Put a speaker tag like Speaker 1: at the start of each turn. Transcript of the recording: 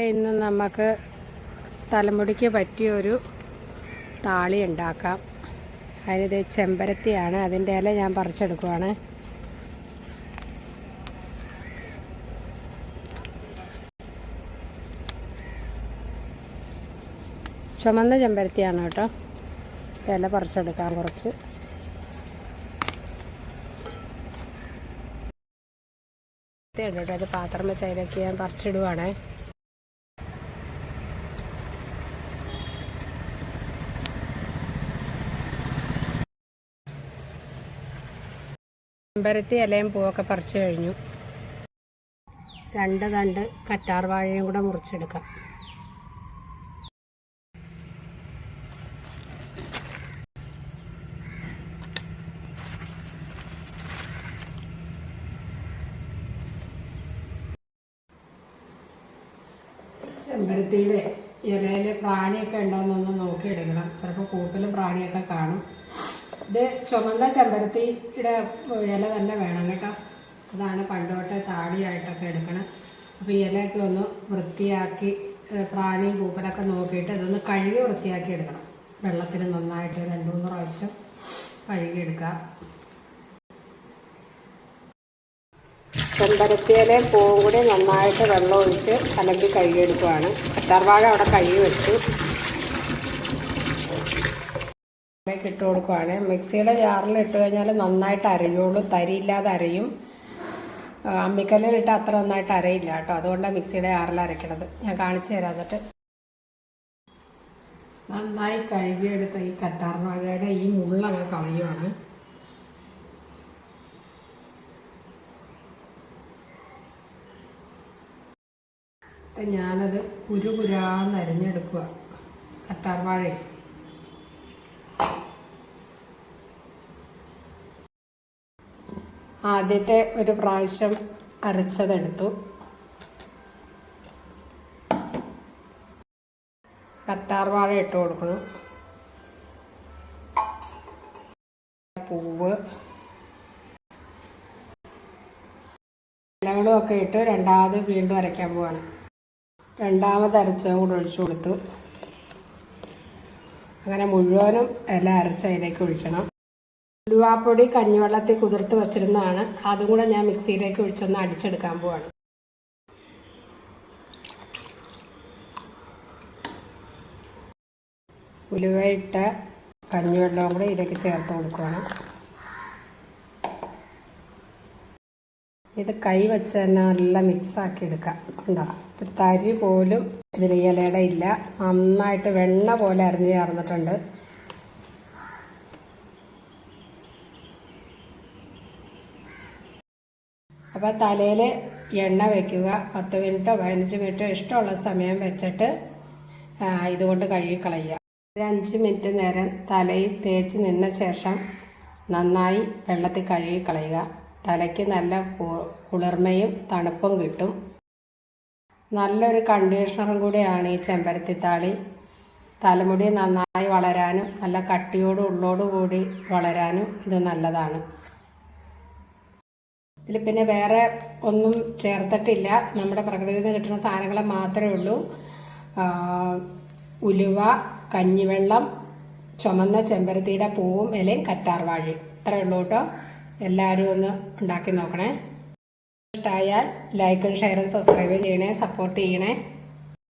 Speaker 1: ഇന്ന് നമുക്ക് തലമുടിക്ക് പറ്റിയൊരു താളി ഉണ്ടാക്കാം. അതിനിത് ചെമ്പരത്തിയാണ്. അതിന്റെ ഇല ഞാൻ പറിച്ചെടുക്കുവാണ്. ചുമന്ന ചെമ്പരത്തിയാണ് കേട്ടോ. ഇല പറിച്ചെടുക്കാം കുറച്ച്. ഉണ്ട് കേട്ടോ. അത് പാത്രം വെച്ച് ഞാൻ പറിച്ചിടുവാണേ. ചെമ്പരത്തി ഇലയും പൂവൊക്കെ പറിച്ചു കഴിഞ്ഞു. രണ്ട് തണ്ട് കറ്റാർ വാഴയും കൂടെ മുറിച്ചെടുക്കാം. ചെമ്പരത്തിയുടെ ഇലയിൽ പ്രാണിയൊക്കെ ഉണ്ടോയെന്നൊന്ന് നോക്കിയെടുക്കണം. ചിലപ്പോൾ കൂട്ടിൽ പ്രാണിയൊക്കെ കാണും. ഇത് ചുമന്ന ചെമ്പരത്തിയുടെ ഇല തന്നെ വേണം കേട്ടോ. അതാണ് പണ്ടോട്ട് താടിയായിട്ടൊക്കെ എടുക്കണം. അപ്പോൾ ഇലയൊക്കെ ഒന്ന് വൃത്തിയാക്കി പ്രാണിയും പൂപ്പലൊക്കെ നോക്കിയിട്ട് ഇതൊന്ന് കഴുകി വൃത്തിയാക്കി എടുക്കണം. വെള്ളത്തിൽ നന്നായിട്ട് രണ്ട് മൂന്ന് പ്രാവശ്യം കഴുകിയെടുക്കുക ചെമ്പരത്തിയിലയും പൂവും കൂടി നന്നായിട്ട് വെള്ളം ഒഴിച്ച് കലക്കി കഴുകിയെടുക്കുവാണ് കറ്റാർവാഴ അവിടെ കഴുകി വെച്ചു. അതിലേക്ക് ഇട്ട് കൊടുക്കുവാണ്. മിക്സിയുടെ ജാറിൽ ഇട്ട് കഴിഞ്ഞാൽ നന്നായിട്ട് അരയുള്ളൂ. തരിയില്ലാതെ അരയും. അമ്മിക്കല്ലിലിട്ട് അത്ര നന്നായിട്ട് അരയില്ല കേട്ടോ. അതുകൊണ്ടാണ് മിക്സിയുടെ ജാറിൽ അരയ്ക്കണത്. ഞാൻ കാണിച്ചു തരാം എന്നിട്ട്. നന്നായി കഴുകിയെടുത്ത ഈ കറ്റാർവാഴയുടെ ഈ മുള്ളങ്ങ് കളയുവാണ്. ഞാനത് കുരുകുരാന്ന് അരിഞ്ഞെടുക്കുക കറ്റാർവാഴയും ആദ്യത്തെ ഒരു പ്രാവശ്യം അരച്ചതെടുത്തു. കത്താർവാഴ ഇട്ട് കൊടുക്കണം പൂവ്. ഇലകളും ഒക്കെ ഇട്ട് രണ്ടാമത് വീണ്ടും അരയ്ക്കാൻ പോവാണ്. രണ്ടാമത് അരച്ചതും കൂടെ ഒഴിച്ചു കൊടുത്തു. അങ്ങനെ മുഴുവനും ഇല അരച്ച അതിലേക്ക് ഒഴിക്കണം. ഉലുവാപ്പൊടി കഞ്ഞിവെള്ളത്തിൽ കുതിർത്ത് വെച്ചിരുന്നതാണ്. അതും കൂടെ ഞാൻ മിക്സിയിലേക്ക് ഒഴിച്ചൊന്ന് അടിച്ചെടുക്കാൻ പോവാണ്. ഉലുവയിട്ട കഞ്ഞിവെള്ളവും കൂടെ ഇതിലേക്ക് ചേർത്ത് കൊടുക്കുകയാണ് ഇത് കൈ വെച്ച് തന്നെ നല്ല മിക്സാക്കി എടുക്കാം. ഉണ്ടോ ഒരു തരി പോലും ഇതിൽ ഇലയുടെ ഇല്ല. നന്നായിട്ട് വെണ്ണ പോലെ അരിഞ്ഞ് ചേർന്നിട്ടുണ്ട്. അപ്പോൾ തലയിൽ എണ്ണ വയ്ക്കുക പത്ത് മിനിറ്റോ പതിനഞ്ച് മിനിറ്റോ ഇഷ്ടമുള്ള സമയം വെച്ചിട്ട് ഇതുകൊണ്ട് കഴുകിക്കളയുക ഒരു അഞ്ച് മിനിറ്റ് നേരം തലയിൽ തേച്ച് നിന്ന ശേഷം നന്നായി വെള്ളത്തിൽ കഴുകിക്കളയുക തലയ്ക്ക് നല്ല കുളിർമയും തണുപ്പും കിട്ടും. നല്ലൊരു കണ്ടീഷണറും കൂടിയാണ് ഈ ചെമ്പരത്തി താളി. തലമുടി നന്നായി വളരാനും നല്ല കട്ടിയോടും ഉള്ളോടും കൂടി വളരാനും ഇത് നല്ലതാണ്. ഇതിൽ പിന്നെ വേറെ ഒന്നും ചേർത്തിട്ടില്ല. നമ്മുടെ പ്രകൃതിയിൽ നിന്ന് കിട്ടുന്ന സാധനങ്ങൾ മാത്രമേ ഉള്ളൂ. ഉലുവ കഞ്ഞിവെള്ളം ചുമന്ന ചെമ്പരത്തിയുടെ പൂവും ഇലയും കറ്റാർവാഴയും. ഇത്രയേ ഉള്ളൂ കേട്ടോ. എല്ലാവരും ഒന്ന് ഉണ്ടാക്കി നോക്കണേ. ഇഷ്ടമായാൽ ലൈക്കും ഷെയറും സബ്സ്ക്രൈബും ചെയ്യണേ സപ്പോർട്ട് ചെയ്യണേ.